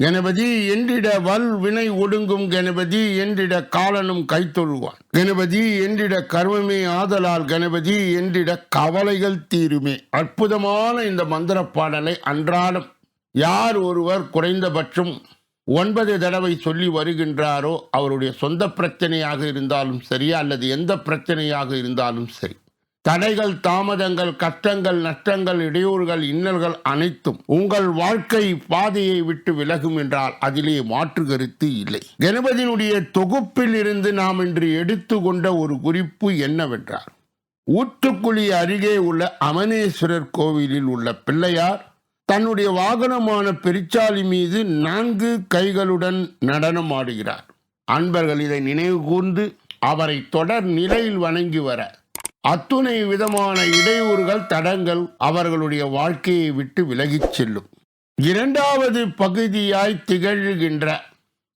கணபதி என்றிட வல் வினை ஒடுங்கும் கணபதி என்றிட காலனும் கைத்தொழுவான் கணபதி என்றிட கர்மமே ஆதலால் கணபதி என்றிட கவலைகள் தீருமே. அற்புதமான இந்த மந்திர பாடலை அன்றாடம் யார் ஒருவர் குறைந்தபட்சம் ஒன்பது தடவை சொல்லி வருகின்றாரோ அவருடைய சொந்த பிரச்சனையாக இருந்தாலும் சரி அல்லது எந்த பிரச்சனையாக இருந்தாலும் சரி. தடைகள் தாமதங்கள் கஷ்டங்கள் நஷ்டங்கள் இடையூறுகள் இன்னல்கள் அனைத்தும் உங்கள் வாழ்க்கை பாதையை விட்டு விலகும் என்றால் அதிலே மாற்று கருத்து இல்லை. கணபதியினுடைய தொகுப்பில் இருந்து நாம் இன்று எடுத்துக்கொண்ட ஒரு குறிப்பு என்னவென்றால் ஊற்றுக்குழி அருகே உள்ள அமனேஸ்வரர் கோவிலில் உள்ள பிள்ளையார் தன்னுடைய வாகனமான பெருச்சாலி மீது நான்கு கைகளுடன் நடனம் ஆடுகிறார். அன்பர்கள் இதை நினைவு கூர்ந்து அவரை தொடர் நிலையில் வணங்கி வர அத்துணை விதமான இடையூறுகள் தடங்கள் அவர்களுடைய வாழ்க்கையை விட்டு விலகிச் செல்லும். இரண்டாவது பகுதியாய் திகழ்கின்ற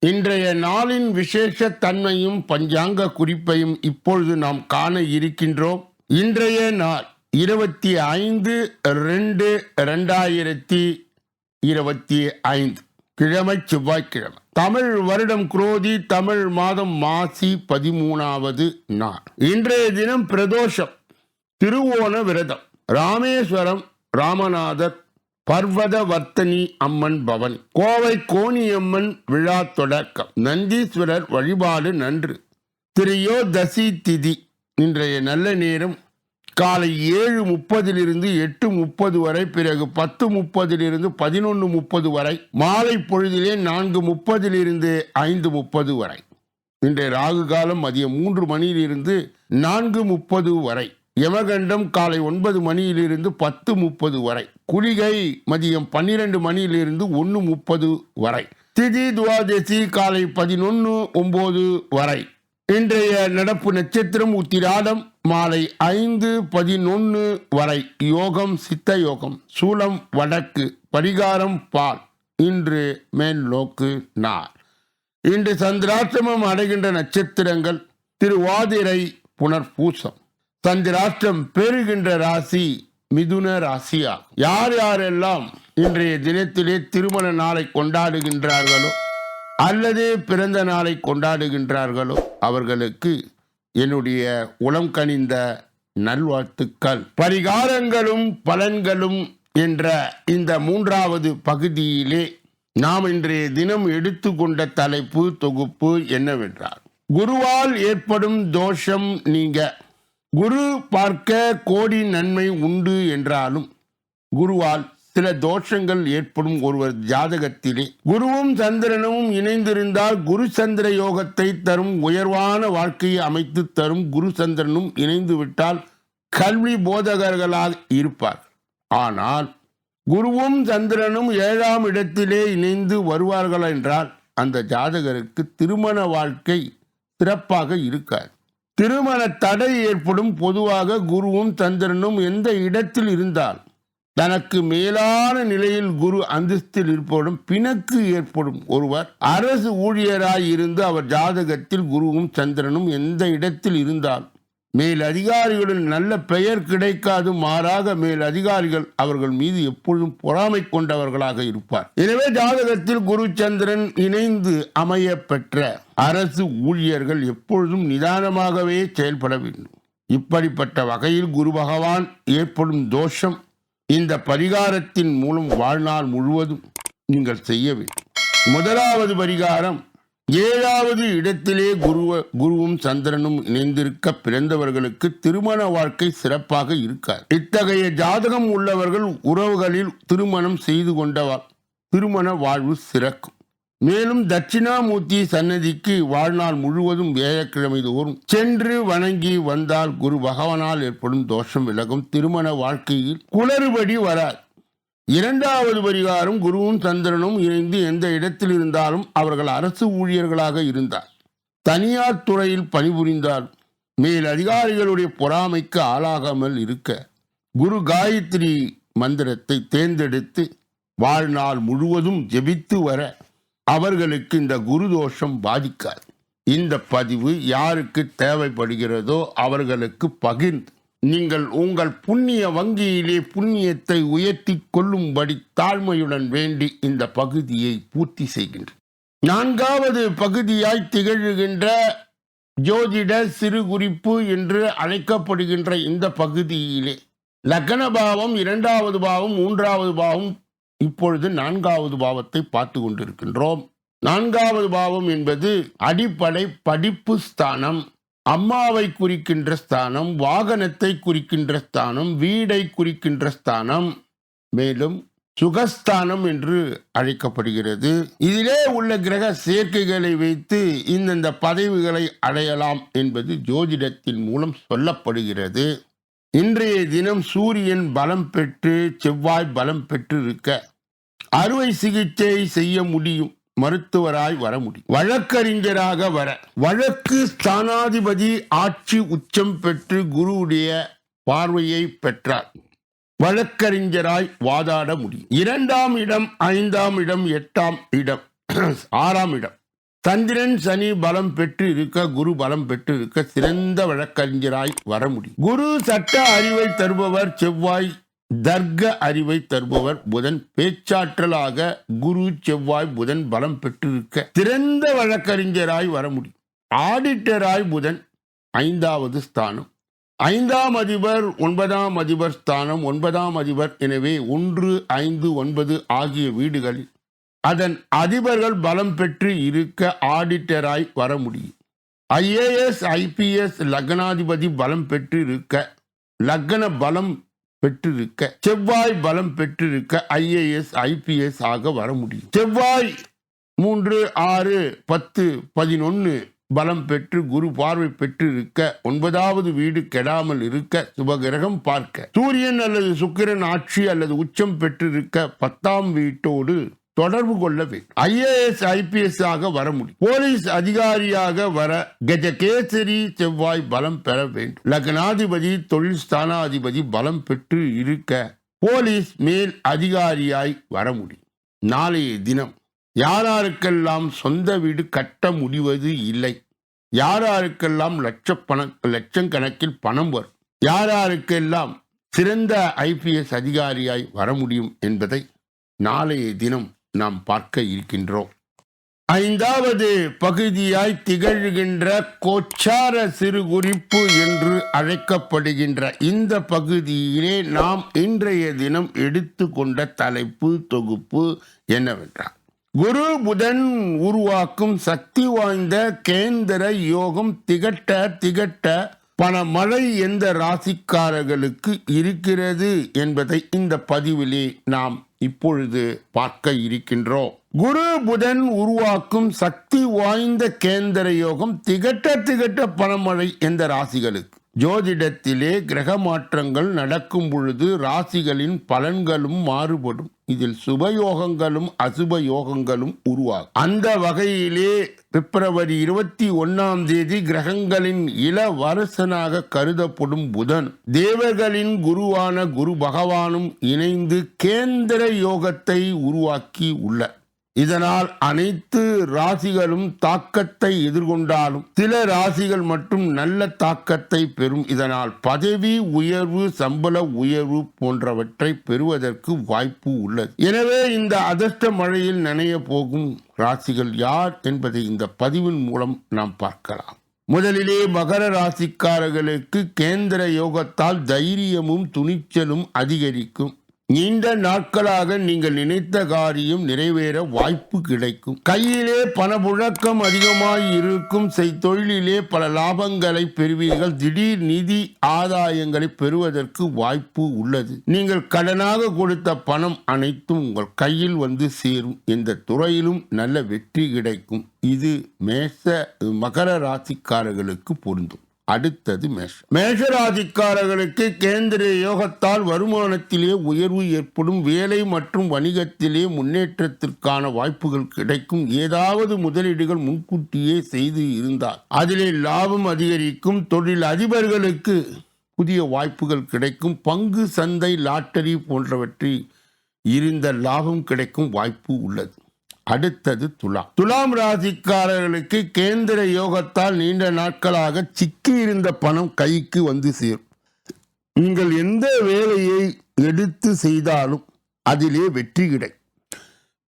இன்றைய நாளின் விசேஷ தன்மையும் பஞ்சாங்க குறிப்பையும் இப்பொழுது நாம் காண இருக்கின்றோம். இன்றைய நாள் இருபத்தி ஐந்து ரெண்டு ரெண்டாயிரத்தி இருபத்தி ஐந்து. கிழமை செவ்வாய்க்கிழமை. தமிழ் வருடம் குரோதி தமிழ் மாதம் மாசி பதிமூணாவது நாள். இன்றைய தினம் பிரதோஷம் திருவோண விரதம். ராமேஸ்வரம் ராமநாதர் பர்வதவர்த்தனி அம்மன் பவன். கோவை கோணியம்மன் விழா தொடக்கம். நந்தீஸ்வரர் வழிபாடு நன்று. திரையோதசி திதி. இன்றைய நல்ல நேரம் காலை ஏழு முப்பதிலிருந்து எட்டு முப்பது வரை பிறகு பத்து முப்பதிலிருந்து பதினொன்று முப்பது வரை மாலை பொழுதிலே நான்கு முப்பதிலிருந்து ஐந்து முப்பது வரை. இன்றைய ராகு காலம் மதியம் மூன்று மணியிலிருந்து நான்கு முப்பது வரை. யமகண்டம் காலை ஒன்பது மணியிலிருந்து பத்து முப்பது வரை. குளிகை மதியம் பன்னிரண்டு மணியிலிருந்து ஒன்று முப்பது வரை. திதி துவாதசி காலை பதினொன்று ஒம்பது வரை. இன்றைய நடப்பு நட்சத்திரம் உத்திராடம். மாலை ஐந்து பதினொன்று வரை யோகம் சித்த யோகம் சூலம் வடக்கு பரிகாரம் பால். இன்று மேல் நோக்கு நார் இன்று சந்திராஷ்டிரமம் அடைகின்ற நட்சத்திரங்கள் திருவாதிரை புனர்பூசம். சந்திராஷ்டிரம் பெறுகின்ற ராசி மிதுன ராசியா யார் யாரெல்லாம் இன்றைய தினத்திலே திருமண நாளை கொண்டாடுகின்றார்களோ அல்லது பிறந்த நாளை கொண்டாடுகின்றார்களோ அவர்களுக்கு என்னுடைய உளம் கனிந்த நல்வாழ்த்துக்கள். பரிகாரங்களும் பலன்களும் என்ற இந்த மூன்றாவது பகுதியிலே நாம் இன்றைய தினம் எடுத்துக்கொண்ட தலைப்பு தொகுப்பு என்னவென்றால் குருவால் ஏற்படும் தோஷம் நீங்க. குரு பார்க்க கோடி நன்மை உண்டு என்றாலும் குருவால் சில தோஷங்கள் ஏற்படும் ஒருவர் ஜாதகத்திலே. குருவும் சந்திரனும் இணைந்திருந்தால் குரு சந்திர யோகத்தை தரும் உயர்வான வாழ்க்கையை அமைத்து தரும் குரு சந்திரனும் இணைந்து விட்டால் கல்வி போதகர்களாக இருப்பார். ஆனால் குருவும் சந்திரனும் ஏழாம் இடத்திலே இணைந்து வருவார்கள் என்றால் அந்த ஜாதகருக்கு திருமண வாழ்க்கை சிறப்பாக இருக்காது. திருமண தடை ஏற்படும் பொதுவாக குருவும் சந்திரனும் எந்த இடத்தில் இருந்தால் தனக்கு மேலான நிலையில் குரு அந்தஸ்தில் இருப்பவரும் பிணக்கு ஏற்படும் ஒருவர். அரசு ஊழியராய் இருந்து அவர் ஜாதகத்தில் குருவும் சந்திரனும் எந்த இடத்தில் இருந்தால். மேல் அதிகாரிகளின் நல்ல பெயர் கிடைக்காது மாறாக மேல் அதிகாரிகள் அவர்கள் மீது எப்பொழுதும் பொறாமை கொண்டவர்களாக இருப்பார். எனவே ஜாதகத்தில் குரு சந்திரன் இணைந்து அமைய பெற்ற அரசு ஊழியர்கள் எப்பொழுதும் நிதானமாகவே செயல்பட வேண்டும். இப்படிப்பட்ட வகையில் குரு பகவான் ஏற்படும் தோஷம் இந்த பரிகாரத்தின் மூலம் வாழ்நாள் முழுவதும் நீங்கள் செய்ய வேண்டும். முதலாவது பரிகாரம் ஏழாவது இடத்திலே குருவ குருவும் சந்திரனும் இணைந்திருக்க பிறந்தவர்களுக்கு திருமண வாழ்க்கை சிறப்பாக இருக்காது. இத்தகைய ஜாதகம் உள்ளவர்கள் உறவுகளில் திருமணம் செய்து கொண்டவர் திருமண வாழ்வு சிறக்கும். மேலும் தட்சிணாமூர்த்தி சன்னதிக்கு வாழ்நாள் முழுவதும் வியாழக்கிழமை தோறும் சென்று வணங்கி வந்தால் குரு பகவானால் ஏற்படும் தோஷம் விலகும். திருமண வாழ்க்கையில் குளறுபடி வராது. இரண்டாவது பரிகாரம் குருவும் சந்திரனும் இணைந்து எந்த இடத்தில் இருந்தாலும் அவர்கள் அரசு ஊழியர்களாக இருந்தார். தனியார் துறையில் பணிபுரிந்தால் மேல் அதிகாரிகளுடைய பொறாமைக்கு ஆளாகாமல் இருக்க குரு காயத்ரி மந்திரத்தை தேர்ந்தெடுத்து வாழ்நாள் முழுவதும் ஜெபித்து வர அவர்களுக்கு இந்த குரு தோஷம் பாதிக்காது. இந்த பதிவு யாருக்கு தேவைப்படுகிறதோ அவர்களுக்கு பகிர்ந்து நீங்கள் உங்கள் புண்ணிய வங்கியிலே புண்ணியத்தை உயர்த்தி கொள்ளும்படி தாழ்மையுடன் வேண்டி இந்த பகுதியை பூர்த்தி செய்கின்ற நான்காவது பகுதியாய் திகழ்கின்ற ஜோதிட சிறு குறிப்பு என்று அழைக்கப்படுகின்ற இந்த பகுதியிலே லக்ன பாவம் இரண்டாவது பாவம் மூன்றாவது பாவம் இப்பொழுது நான்காவது பாவத்தை பார்த்து கொண்டிருக்கின்றோம். நான்காவது பாவம் என்பது அடிப்படை படிப்பு ஸ்தானம் அம்மாவை குறிக்கின்ற ஸ்தானம் வாகனத்தை குறிக்கின்ற ஸ்தானம் வீடை குறிக்கின்ற ஸ்தானம் மேலும் சுகஸ்தானம் என்று அழைக்கப்படுகிறது. இதிலே உள்ள கிரக சேர்க்கைகளை வைத்து இந்தந்த பதவிகளை அடையலாம் என்பது ஜோதிடத்தின் மூலம் சொல்லப்படுகிறது. இன்றைய தினம் சூரியன் பலம் பெற்று செவ்வாய் பலம் பெற்று இருக்க அறுவை சிகிச்சை செய்ய முடியும். மருத்துவராய் வர முடியும். வழக்கறிஞராக வர. வழக்கு ஸ்தானாதிபதி ஆட்சி உச்சம் பெற்று குருவுடைய பார்வையை பெற்றார். வழக்கறிஞராய் வாதாட முடியும். இரண்டாம் இடம் ஐந்தாம் இடம் எட்டாம் இடம் ஆறாம் இடம். சந்திரன் சனி பலம் பெற்று இருக்க குரு பலம் பெற்று இருக்க சிறந்த வழக்கறிஞராய் வர முடியும். குரு சட்ட அறிவை தருபவர் செவ்வாய் தர்க்க அறிவை தருபவர் புதன். பேச்சாற்றலாக குரு செவ்வாய் புதன் பலம் பெற்றிருக்க சிறந்த வழக்கறிஞராய் வர முடியும். ஆடிட்டராய் புதன் ஐந்தாவது ஸ்தானம். ஐந்தாம் அதிபர் ஒன்பதாம் அதிபர் ஸ்தானம். ஒன்பதாம் அதிபர் எனவே ஒன்று ஐந்து ஒன்பது ஆகிய வீடுகளில் அதன் அதிபர்கள் பலம் பெற்று இருக்க ஆடிட்டராய் வர முடியும். ஐஏஎஸ் ஐபிஎஸ் லக்னாதிபதி பலம் பெற்று இருக்க லக்ன பலம் பெற்றிருக்க செவ்வாய் பலம் பெற்றிருக்க ஐஏஎஸ் ஐபிஎஸ் ஆக வர முடியும். செவ்வாய் மூன்று ஆறு பத்து பதினொன்று பலம் பெற்று குரு பார்வை பெற்று இருக்க ஒன்பதாவது வீடு கெடாமல் இருக்க சுபகிரகம் பார்க்க. சூரியன் அல்லது சுக்கிரன் ஆட்சி அல்லது உச்சம் பெற்றிருக்க பத்தாம் வீட்டோடு தொடர்பு கொள்ள வேண்டும் ஐஏஎஸ் ஐபிஎஸ் ஆக வர முடியும். போலீஸ் அதிகாரியாக வர கஜகேசரி செவ்வாய் பலம் பெற வேண்டும். லக்னாதிபதி தொழில் ஸ்தானாதிபதி பலம் பெற்று இருக்க போலீஸ் மேல் அதிகாரியாய் வர முடியும். நாளைய தினம் யாராருக்கெல்லாம் சொந்த வீடு கட்ட முடிவது இல்லை. யாராருக்கெல்லாம் லட்சப்பண லட்சக்கணக்கில் பணம் வரும். யாராருக்கெல்லாம் சிறந்த ஐபிஎஸ் அதிகாரியாய் வர முடியும் என்பதை நாளைய தினம் நாம் பார்க்க இருக்கின்றோம். ஐந்தாவது பகுதியாய் திகழ்கின்ற கோச்சார சிறு குறிப்பு என்று அழைக்கப்படுகின்ற இந்த பகுதியிலே நாம் இன்றைய தினம் எடுத்துக்கொண்ட தலைப்பு தொகுப்பு என்னவென்றால் குரு புதன் உருவாக்கும் சக்தி வாய்ந்த கேந்திர யோகம் திகட்ட திகட்ட பணமழை எந்த ராசிக்காரர்களுக்கு இருக்கிறது என்பதை இந்த பதிவிலே நாம் இப்பொழுது பார்க்க இருக்கின்றோம் குரு புதன் உருவாக்கும் சக்தி வாய்ந்த கேந்திர யோகம் திகட்ட திகட்ட பணமழை எந்த ராசிகளுக்கு. ஜோதிடத்திலே கிரக மாற்றங்கள் நடக்கும் பொழுது ராசிகளின் பலன்களும் மாறுபடும். இதில் சுபயோகங்களும் அசுப யோகங்களும் உருவாகும். அந்த வகையிலே பிப்ரவரி இருபத்தி ஒன்னாம் தேதி கிரகங்களின் இளவரசனாக கருதப்படும் புதன் தேவர்களின் குருவான குரு பகவானும் இணைந்து கேந்திர யோகத்தை உருவாக்கி உள்ளார். இதனால் அனைத்து ராசிகளும் தாக்கத்தை எதிர்கொண்டாலும் சில ராசிகள் மட்டும் நல்ல தாக்கத்தை பெறும். இதனால் பதவி உயர்வு சம்பள உயர்வு போன்றவற்றை பெறுவதற்கு வாய்ப்பு உள்ளது. எனவே இந்த அதிர்ஷ்ட மழையில் நனைய போகும் ராசிகள் யார் என்பதை இந்த பதிவின் மூலம் நாம் பார்க்கலாம். முதலிலே மகர ராசிக்காரர்களுக்கு கேந்திர யோகத்தால் தைரியமும் துணிச்சலும் அதிகரிக்கும். நீண்ட நாட்களாக நீங்கள் நினைத்த காரியம் நிறைவேற வாய்ப்பு கிடைக்கும். கையிலே பணப்புழக்கம் அதிகமாய் இருக்கும் செய்தொழிலிலே பல லாபங்களை பெறுவீர்கள். திடீர் நிதி ஆதாயங்களை பெறுவதற்கு வாய்ப்பு உள்ளது. நீங்கள் கடனாக கொடுத்த பணம் அனைத்தும் உங்கள் கையில் வந்து சேரும். எந்த துறையிலும் நல்ல வெற்றி கிடைக்கும். இது மேச மகர ராசிக்காரர்களுக்கு பொருந்தும். அடுத்தது மேஷம் மேஷராசிக்காரர்களுக்கு கேந்திர யோகத்தால் வருமானத்திலே உயர்வு ஏற்படும் வேலை மற்றும் வணிகத்திலே முன்னேற்றத்திற்கான வாய்ப்புகள் கிடைக்கும். ஏதாவது முதலீடுகள் முன்கூட்டியே செய்து இருந்தால் அதிலே லாபம் அதிகரிக்கும். தொழில் அதிபர்களுக்கு புதிய வாய்ப்புகள் கிடைக்கும். பங்கு சந்தை லாட்டரி போன்றவற்றில் இருந்த லாபம் கிடைக்கும் வாய்ப்பு உள்ளது. அடுத்தது துலாம். துலாம் ராசிக்காரர்களுக்கு கேந்திர யோகத்தால் நீண்ட நாட்களாக சிக்கி இருந்த பணம் கைக்கு வந்து சேரும். நீங்கள் எந்த வேலையை எடுத்து செய்தாலும் அதிலே வெற்றி கிடைக்கும்.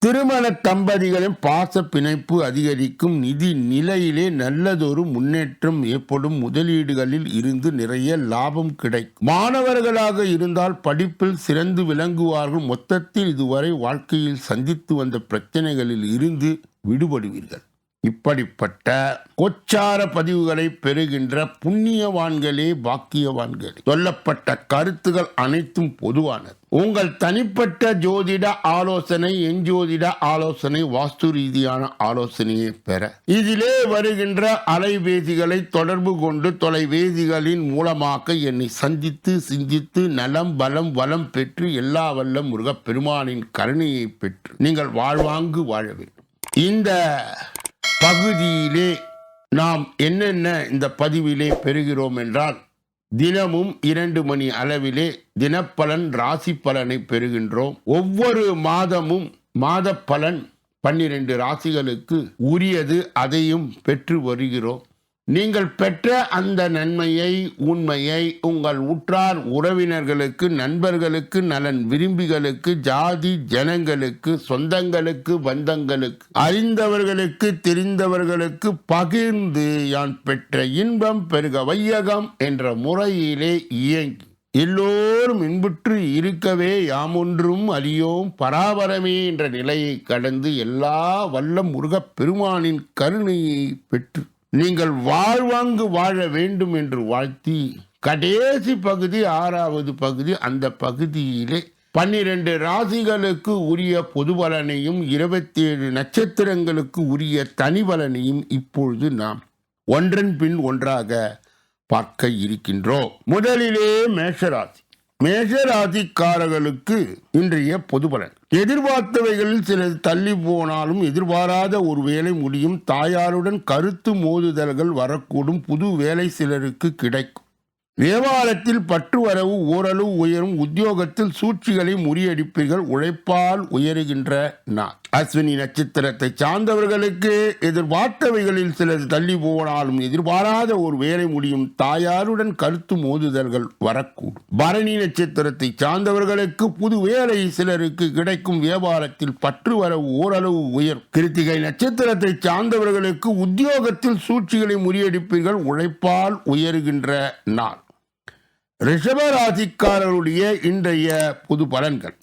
திருமண தம்பதிகளின் பாச பிணைப்பு அதிகரிக்கும் நிதி நிலையிலே நல்லதொரு முன்னேற்றம் ஏற்படும் முதலீடுகளில் இருந்து நிறைய லாபம் கிடைக்கும். மாணவர்களாக இருந்தால் படிப்பில் சிறந்து விளங்குவார்கள். மொத்தத்தில் இதுவரை வாழ்க்கையில் சந்தித்து வந்த பிரச்சனைகளில் இருந்து விடுபடுவீர்கள். இப்படிப்பட்ட கொச்சார பதிவுகளை பெறுகின்ற புண்ணியவான்களே பாக்கியவான்களே. சொல்லப்பட்ட கருத்துகள் அனைத்தும் பொதுவானது. உங்கள் தனிப்பட்ட ஜோதிட ஆலோசனை எஞ்சோதிட ஆலோசனை வாஸ்து ரீதியான ஆலோசனையை பெற. இதிலே வருகின்ற அலைபேசிகளை தொடர்பு கொண்டு தொலைபேசிகளின் மூலமாக என்னை சந்தித்து சிந்தித்து நலம் பலம் வளம் பெற்று எல்லா வல்ல முருகப் பெருமானின் கருணையை பெற்று நீங்கள் வாழ்வாங்கு வாழ வேண்டும். இந்த பகுதியிலே நாம் என்னென்ன இந்த பதிவிலே பெறுகிறோம் என்றால் தினமும் இரண்டு மணி அளவிலே தினப்பலன் ராசி பலனை பெறுகின்றோம். ஒவ்வொரு மாதமும் மாத பலன் பன்னிரண்டு ராசிகளுக்கு உரியது அதையும் பெற்று வருகிறோம். நீங்கள் பெற்ற அந்த நன்மையை உண்மையை உங்கள் உற்றார் உறவினர்களுக்கு நண்பர்களுக்கு நலன் விரும்பிகளுக்கு ஜாதி ஜனங்களுக்கு சொந்தங்களுக்கு பந்தங்களுக்கு அறிந்தவர்களுக்கு தெரிந்தவர்களுக்கு பகிர்ந்து யான் பெற்ற இன்பம் பெருக வையகம் என்ற முறையிலே இயங்கி. எல்லோரும் இன்புற்று இருக்கவே யாமொன்றும் அறியோம் பராபரமே என்ற நிலையை கடந்து எல்லா வல்ல முருகப் பெருமானின் கருணையை பெற்று நீங்கள் வாழ்வாங்கு வாழ வேண்டும் என்று வாழ்த்தி கடைசி பகுதி ஆறாவது பகுதி அந்த பகுதியிலே பன்னிரண்டு ராசிகளுக்கு உரிய பொது பலனையும் இருபத்தி ஏழு நட்சத்திரங்களுக்கு உரிய தனி பலனையும் இப்பொழுது நாம் ஒன்றன் பின் ஒன்றாக பார்க்க இருக்கின்றோம். முதலிலே மேஷராசி. மேஷராசிக்காரர்களுக்கு இன்றைய பொது பலன் எதிர்பார்த்தவைகளில் சில தள்ளி போனாலும் எதிர்பாராத ஒரு வேலை முடியும். தாயாருடன் கருத்து மோதுதல்கள் வரக்கூடும். புது வேலை சிலருக்கு கிடைக்கும். வியாபாரத்தில் பற்று வரவு ஓரளவு உயரும் உத்தியோகத்தில் சூழ்ச்சிகளை முறியடிப்பீர்கள் உழைப்பால் உயருகின்ற நாள். அஸ்வினி நட்சத்திரத்தை சார்ந்தவர்களுக்கு எதிர்பார்த்தவைகளில் சிலது தள்ளி போனாலும் எதிர்பாராத ஒரு வேலை முடியும். தாயாருடன் கருத்து மோதுதல்கள் வரக்கூடும். பரணி நட்சத்திரத்தை சார்ந்தவர்களுக்கு புது வேலை சிலருக்கு கிடைக்கும். வியாபாரத்தில் பற்று வரவு ஓரளவு உயரும். கிருத்திகை நட்சத்திரத்தை சார்ந்தவர்களுக்கு உத்தியோகத்தில் சூழ்ச்சிகளை முறியடிப்பீர்கள் உழைப்பால் உயருகின்ற நாள். ரிஷபராசிக்காரருடைய இன்றைய புது பலன்கள்.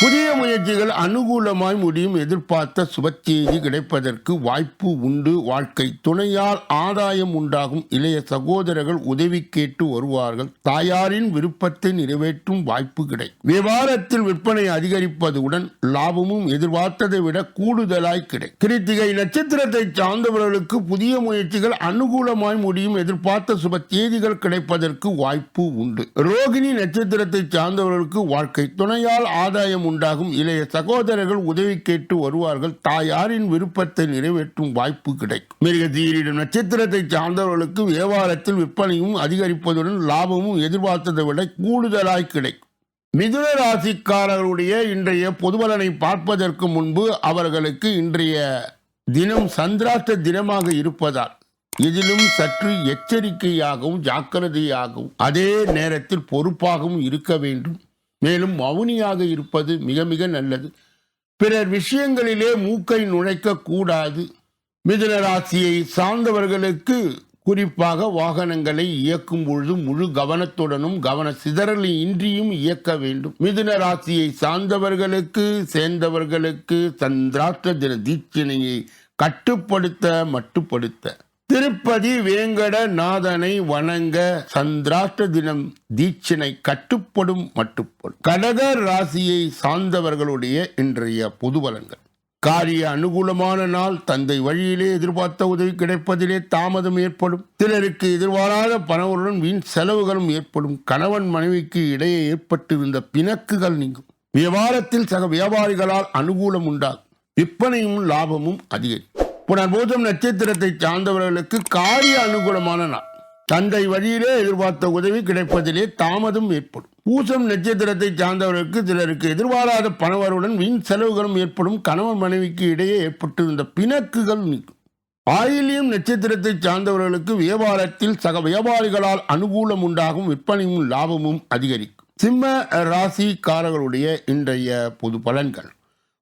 புதிய முயற்சிகள் அனுகூலமாய் முடியும் எதிர்பார்த்த சுபச்செய்தி கிடைப்பதற்கு வாய்ப்பு உண்டு. வாழ்க்கை துணையால் ஆதாயம் உண்டாகும். இளைய சகோதரர்கள் உதவி கேட்டு வருவார்கள். தாயாரின் விருப்பத்தை நிறைவேற்றும் வாய்ப்பு கிடைக்கும் வியாபாரத்தில் விற்பனை அதிகரிப்பதுடன் லாபமும் எதிர்பார்த்ததை விட கூடுதலாய் கிடைக்கும் கிருத்திகை நட்சத்திரத்தை சார்ந்தவர்களுக்கு புதிய முயற்சிகள் அனுகூலமாய் முடியும் எதிர்பார்த்த சுப செய்திகள் கிடைப்பதற்கு வாய்ப்பு உண்டு. ரோகிணி நட்சத்திரத்தை சார்ந்தவர்களுக்கு வாழ்க்கை துணையால் ஆதாயம் உண்டாகும். இளைய சகோதரர்கள் உதவி கேட்டு வருவார்கள். தாயாரின் விருப்பத்தை நிறைவேற்றும் வாய்ப்பு கிடைக்கும். மிருகதீரிடம் நட்சத்திரத்தை சார்ந்தவர்களுக்கு வியாபாரத்தில் விற்பனையும் அதிகரிப்பதுடன் லாபமும் எதிர்பார்த்ததை விட கூடுதலாய் கிடைக்கும். மிதுன ராசிக்காரர்களுடைய இன்றைய பொதுவலனை பார்ப்பதற்கு முன்பு அவர்களுக்கு இன்றைய தினம் சந்திராஷ்ட தினமாக இருப்பதால் இதிலும் சற்று எச்சரிக்கையாகவும் ஜாக்கிரதையாகவும் அதே நேரத்தில் பொறுப்பாகவும் இருக்க வேண்டும். மேலும் மௌனியாக இருப்பது மிக மிக நல்லது. பிறர் விஷயங்களிலே மூக்கை நுழைக்க கூடாது. மிதுன ராசியை சார்ந்தவர்களுக்கு குறிப்பாக வாகனங்களை இயக்கும் பொழுது முழு கவனத்துடனும் கவன சிதறல் இன்றியும் இயக்க வேண்டும். மிதுன ராசியை சார்ந்தவர்களுக்கு சேர்ந்தவர்களுக்கு சந்திராஷ்ட தின தீட்சணையை கட்டுப்படுத்த மட்டுப்படுத்த. திருப்பதி வேங்கட நாதனை வணங்க சந்திராஷ்ட தினம் தீட்சணை கட்டுப்படும் மட்டுப்படும். கடக ராசியை சார்ந்தவர்களுடைய இன்றைய பொதுவலங்கள் காரிய அனுகூலமான நாள் தந்தை வழியிலே எதிர்பார்த்த உதவி கிடைப்பதிலே தாமதம் ஏற்படும். சிலருக்கு எதிர்பாராத பணவருடன் வீண் செலவுகளும் ஏற்படும். கணவன் மனைவிக்கு இடையே ஏற்பட்டிருந்த பிணக்குகள் நீங்கும். வியாபாரத்தில் சக வியாபாரிகளால் அனுகூலம் உண்டாகும். விற்பனையும் லாபமும் அதிகரிக்கும். புனர்பூதம் நட்சத்திரத்தை சார்ந்தவர்களுக்கு காரிய அனுகூலமான நாள். தந்தை வழியிலே எதிர்பார்த்த உதவி கிடைப்பதிலே தாமதம் ஏற்படும். பூசம் நட்சத்திரத்தை சார்ந்தவர்களுக்கு சிலருக்கு எதிர்பாராத பணவருடன் வீண் செலவுகளும் ஏற்படும். கணவன் மனைவிக்கு இடையே ஏற்பட்டிருந்த பிணக்குகள் நீக்கும் ஆயிலியம் நட்சத்திரத்தை சார்ந்தவர்களுக்கு வியாபாரத்தில் சக வியாபாரிகளால் அனுகூலம் உண்டாகும். விற்பனையும் லாபமும் அதிகரிக்கும். சிம்ம ராசிக்காரர்களுடைய இன்றைய பொது பலன்கள்.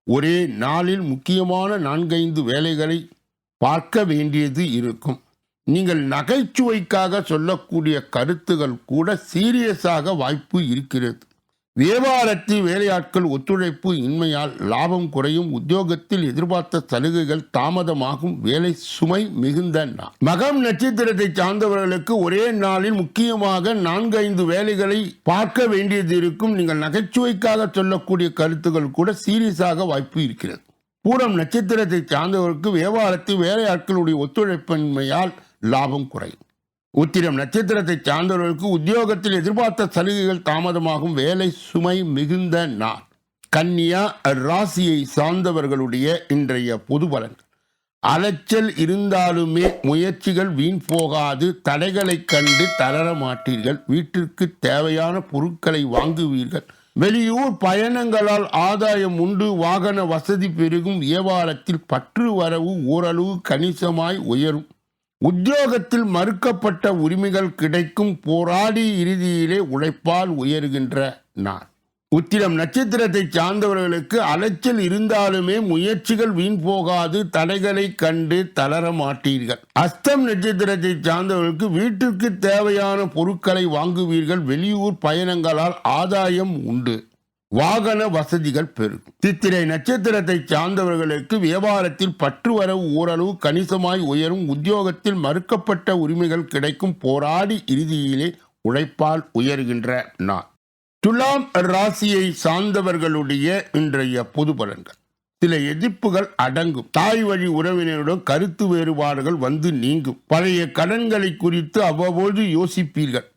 ஒரே நாளில் முக்கியமான நான்கைந்து வேலைகளை பார்க்க வேண்டியது இருக்கும். நீங்கள் நகைச்சுவைக்காக சொல்லக்கூடிய கருத்துகள் கூட சீரியஸாக வாய்ப்பு இருக்கிறது. வியாபாரத்தில் வேலையாட்கள் ஒத்துழைப்பு இன்மையால் லாபம் குறையும். உத்தியோகத்தில் எதிர்பார்த்த சலுகைகள் தாமதமாகும். வேலை சுமை மிகுந்த நாள். மகம் நட்சத்திரத்தை சார்ந்தவர்களுக்கு ஒரே நாளில் முக்கியமாக நான்கு ஐந்து வேலைகளை பார்க்க வேண்டியது இருக்கும். நீங்கள் நகைச்சுவைக்காக சொல்லக்கூடிய கருத்துக்கள் கூட சீரியஸாக வாய்ப்பு இருக்கிறது. பூரம் நட்சத்திரத்தை சார்ந்தவருக்கு வியாபாரத்தில் வேலையாட்களுடைய ஒத்துழைப்பின்மையால் லாபம் குறையும். உத்திரம் நட்சத்திரத்தை சார்ந்தவர்களுக்கு உத்தியோகத்தில் எதிர்பார்த்த சலுகைகள் தாமதமாகும். வேலை சுமை மிகுந்த நாள். கன்னியா ராசியை சார்ந்தவர்களுடைய இன்றைய பொது பலன்கள். அலைச்சல் இருந்தாலுமே முயற்சிகள் வீண் போகாது. தடைகளை கண்டு தளர மாட்டீர்கள். வீட்டிற்கு தேவையான பொருட்களை வாங்குவீர்கள். வெளியூர் பயணங்களால் ஆதாயம் உண்டு. வாகன வசதி பெருகும். வியாபாரத்தில் பற்று வரவு ஓரளவு கணிசமாய் உயரும். உத்தியோகத்தில் மறுக்கப்பட்ட உரிமைகள் கிடைக்கும் போராடி இறுதியிலே உழைப்பால் உயர்கின்ற நான். உத்திரம் நட்சத்திரத்தை சார்ந்தவர்களுக்கு அலைச்சல் இருந்தாலுமே முயற்சிகள் வீண் போகாது தடைகளை கண்டு தளர மாட்டீர்கள். அஸ்தம் நட்சத்திரத்தை சார்ந்தவர்களுக்கு வீட்டிற்கு தேவையான பொருட்களை வாங்குவீர்கள் வெளியூர் பயணங்களால் ஆதாயம் உண்டு. வாகன வசதிகள் பெருகும். சித்திரை நட்சத்திரத்தை சார்ந்தவர்களுக்கு வியாபாரத்தில் பற்று வரவு ஓரளவு கணிசமாய் உயரும். உத்தியோகத்தில் மறுக்கப்பட்ட உரிமைகள் கிடைக்கும். போராடி இறுதியிலே உழைப்பால் உயர்கின்ற நாள். துலாம் ராசியை சார்ந்தவர்களுடைய இன்றைய பொது பலன்கள். சில எதிர்ப்புகள் அடங்கும். தாய் வழி உறவினருடன் கருத்து வேறுபாடுகள் வந்து நீங்கும். பழைய கடன்களை குறித்து அவ்வப்போது யோசிப்பீர்கள்.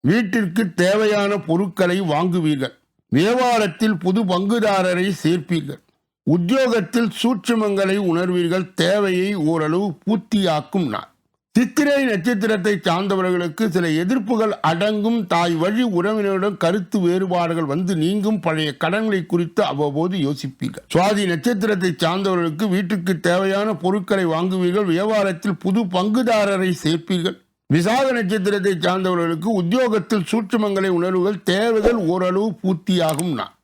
வீட்டிற்கு தேவையான பொருட்களை வாங்குவீர்கள். வியாபாரத்தில் புது பங்குதாரரை சேர்ப்பீர்கள். உத்தியோகத்தில் சூட்சுமங்களை உணர்வீர்கள். தேவையை ஓரளவு பூர்த்தியாக்கும் நாள். சித்திரை நட்சத்திரத்தை சார்ந்தவர்களுக்கு சில எதிர்ப்புகள் அடங்கும். தாய் வழி உறவினருடன் கருத்து வேறுபாடுகள் வந்து நீங்கும். பழைய கடன்களை குறித்து அவ்வப்போது யோசிப்பீர்கள். சுவாதி நட்சத்திரத்தை சார்ந்தவர்களுக்கு வீட்டுக்கு தேவையான பொருட்களை வாங்குவீர்கள். வியாபாரத்தில் புது பங்குதாரரை சேர்ப்பீர்கள். விசாக நட்சத்திரத்தை சார்ந்தவர்களுக்கு உத்தியோகத்தில் சூட்சுமங்களை உணர்வுகள் தேவைகள் ஓரளவு பூர்த்தியாகும் நாள்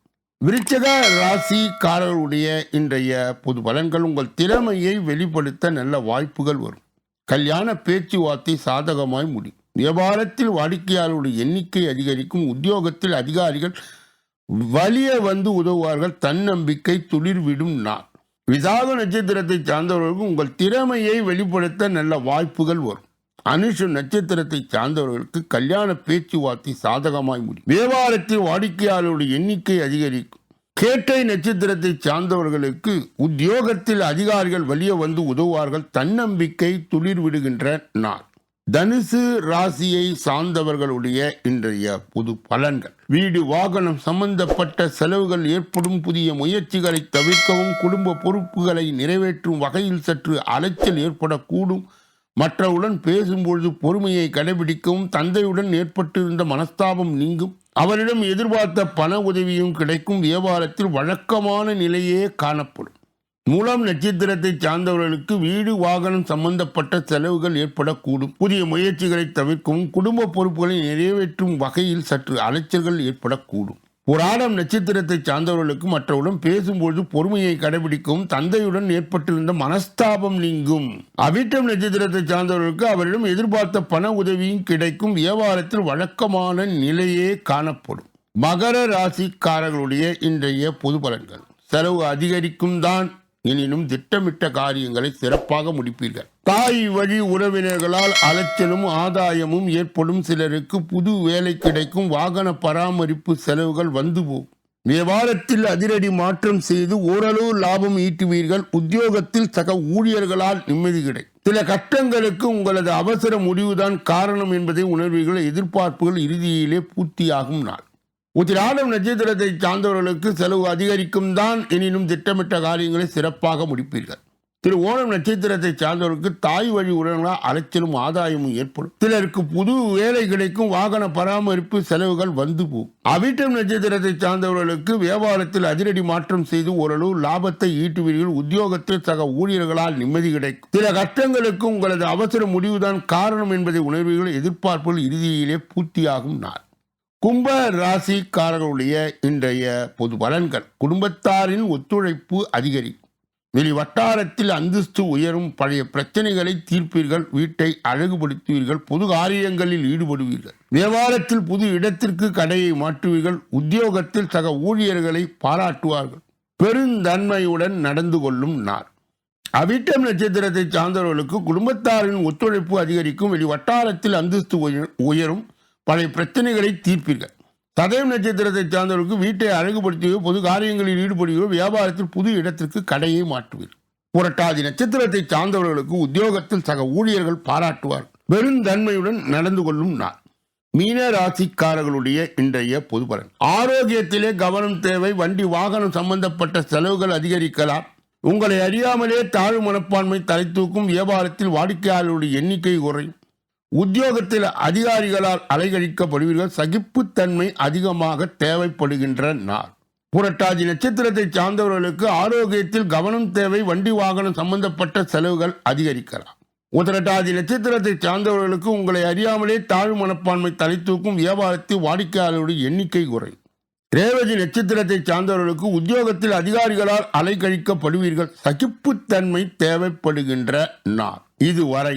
விருச்சக ராசிக்காரர்களுடைய இன்றைய பொது பலன்கள் உங்கள் திறமையை வெளிப்படுத்த நல்ல வாய்ப்புகள் வரும். கல்யாண பேச்சுவார்த்தை சாதகமாய் முடியும். வியாபாரத்தில் வாடிக்கையாளருடைய எண்ணிக்கை அதிகரிக்கும். உத்தியோகத்தில் அதிகாரிகள் வலிய வந்து உதவுவார்கள். தன்னம்பிக்கை துளிர்விடும் நாள். விசாக நட்சத்திரத்தை சார்ந்தவர்களுக்கு உங்கள் திறமையை வெளிப்படுத்த நல்ல வாய்ப்புகள் வரும். அனுஷ நட்சத்திரத்தை சார்ந்தவர்களுக்கு கல்யாண பேச்சுவார்த்தை சாதகமாய் முடியும். வியாபாரத்தில் வாடிக்கையாளருடைய எண்ணிக்கை அதிகரிக்கும். கேட்டை நட்சத்திரத்தை சார்ந்தவர்களுக்கு உத்தியோகத்தில் அதிகாரிகள் வெளிய வந்து உதவுவார்கள். தன்னம்பிக்கை துளிர் விடுகின்ற நாள். தனுசு ராசியை சார்ந்தவர்களுடைய இன்றைய புது பலன்கள். வீடு வாகனம் சம்பந்தப்பட்ட செலவுகள் ஏற்படும். புதிய முயற்சிகளை தவிர்க்கவும். குடும்ப பொறுப்புகளை நிறைவேற்றும் வகையில் சற்று அலைச்சல் ஏற்படக்கூடும். மற்றவுடன் பேசும்பொழுது பொறுமையை கடைபிடிக்கவும் தந்தையுடன் ஏற்பட்டிருந்த மனஸ்தாபம் நீங்கும். அவரிடம் எதிர்பார்த்த பண உதவியும் கிடைக்கும். வியாபாரத்தில் வழக்கமான நிலையே காணப்படும். மூலம் நட்சத்திரத்தை சார்ந்தவர்களுக்கு வீடு வாகனம் சம்பந்தப்பட்ட செலவுகள் ஏற்படக்கூடும். புதிய முயற்சிகளை தவிர்க்கவும் குடும்ப பொறுப்புகளை நிறைவேற்றும் வகையில் சற்று அலைச்சல்கள் ஏற்படக்கூடும். புராடம் நட்சத்திரத்தை சார்ந்தவர்களுக்கு மற்றவர்களும் பேசும்போது பொறுமையை கடைபிடிக்கும் தந்தையுடன் ஏற்பட்டிருந்த மனஸ்தாபம் நீங்கும். அவிட்டம் நட்சத்திரத்தை சார்ந்தவர்களுக்கு அவரிடம் எதிர்பார்த்த பண உதவியும் கிடைக்கும். வியாபாரத்தில் வழக்கமான நிலையே காணப்படும். மகர ராசிக்காரர்களுடைய இன்றைய பொது பலன்கள். செலவு அதிகரிக்கும் தான். எனினும் திட்டமிட்ட காரியங்களை சிறப்பாக முடிப்பீர்கள். தாய் வழி உறவினர்களால் அலைச்சலும் ஆதாயமும் ஏற்படும் சிலருக்கு புது வேலை கிடைக்கும் வாகன பராமரிப்பு செலவுகள் வந்து போகும். வியாபாரத்தில் அதிரடி மாற்றம் செய்து ஓரளவு லாபம் ஈட்டுவீர்கள். உத்தியோகத்தில் சக ஊழியர்களால் நிம்மதி கிடைக்கும். சில கட்டங்களுக்கு உங்களது அவசர முடிவுதான் காரணம் என்பதை உணர்வீர்கள். எதிர்பார்ப்புகள் இறுதியிலே பூர்த்தியாகும் நாள். உத்திராடம் நட்சத்திரத்தை சார்ந்தவர்களுக்கு செலவு அதிகரிக்கும் தான் எனினும் திட்டமிட்ட காரியங்களை சிறப்பாக முடிப்பீர்கள். திரு ஓணம் நட்சத்திரத்தை சார்ந்தவருக்கு தாய் வழி உறவினர்களால் அலைச்சலும் ஆதாயமும் ஏற்படும். சிலருக்கு புது வேலை கிடைக்கும் வாகன பராமரிப்பு செலவுகள் வந்து போகும். அவிட்டம் நட்சத்திரத்தை சார்ந்தவர்களுக்கு வியாபாரத்தில் அதிரடி மாற்றம் செய்து ஓரளவு லாபத்தை ஈட்டுவீர்கள். உத்தியோகத்தில் சக ஊழியர்களால் நிம்மதி கிடைக்கும். சில கஷ்டங்களுக்கு உங்களது அவசர முடிவுதான் காரணம் என்பதை உணர்வீர்கள். எதிர்பார்ப்புகள் இறுதியிலே பூர்த்தியாகும் நாள். கும்ப ராசிக்காரர்களுடைய இன்றைய பொது பலன்கள். குடும்பத்தாரின் ஒத்துழைப்பு அதிகரிக்கும். வெளி வட்டாரத்தில் அந்தஸ்து உயரும். பழைய பிரச்சனைகளை தீர்ப்பீர்கள். வீட்டை அழகுபடுத்துவீர்கள். பொது காரியங்களில் ஈடுபடுவீர்கள். வியாபாரத்தில் புது இடத்திற்கு கடையை மாற்றுவீர்கள். உத்தியோகத்தில் சக ஊழியர்களை பாராட்டுவார்கள். பெருந்தன்மையுடன் நடந்து கொள்ளும் நாள். அவிட்டம் நட்சத்திரத்தை சார்ந்தவர்களுக்கு குடும்பத்தாரின் ஒத்துழைப்பு அதிகரிக்கும். வெளி வட்டாரத்தில் அந்தஸ்து உயரும். பழைய பிரச்சனைகளை தீர்ப்பீர்கள். சதயம் நட்சத்திரத்தை சார்ந்தவர்களுக்கு வீட்டை அழகுபடுத்தியோ பொது காரியங்களில் ஈடுபடுகிறோ வியாபாரத்தில் புது இடத்திற்கு கடையை மாற்றுவீர்கள் புரட்டாதி நட்சத்திரத்தை சார்ந்தவர்களுக்கு உத்தியோகத்தில் சக ஊழியர்கள் பாராட்டுவார். பெருந்தன்மையுடன் நடந்து கொள்ளும் நாள். மீன ராசிக்காரர்களுடைய இன்றைய பொது பலன். ஆரோக்கியத்திலே கவனம் தேவை வண்டி வாகனம் சம்பந்தப்பட்ட செலவுகள் அதிகரிக்கலாம். உங்களை அறியாமலே தாழ்வு மனப்பான்மை தலை தூக்கும் வியாபாரத்தில் வாடிக்கையாளர்களுடைய எண்ணிக்கை குறையும். உத்தியோகத்தில் அதிகாரிகளால் அலைகழிக்கப்படுவீர்கள். சகிப்புத்தன்மை அதிகமாக தேவைப்படுகின்ற நாள். புரட்டாதி நட்சத்திரத்தை சார்ந்தவர்களுக்கு ஆரோக்கியத்தில் கவனம் தேவை வண்டி வாகனம் சம்பந்தப்பட்ட செலவுகள் அதிகரிக்கலாம். உதரட்டாதி நட்சத்திரத்தை சார்ந்தவர்களுக்கு உங்களை அறியாமலே தாழ்வு மனப்பான்மை தலை தூக்கும் வியாபாரத்தில் வாடிக்கையாளருடைய எண்ணிக்கை குறையும். ரேவதி நட்சத்திரத்தை சார்ந்தவர்களுக்கு உத்தியோகத்தில் அதிகாரிகளால் அலைக்கழிக்கப்படுவீர்கள் சகிப்புத்தன்மை தேவைப்படுகின்ற நாள். இதுவரை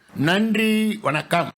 நன்றி வணக்கம்.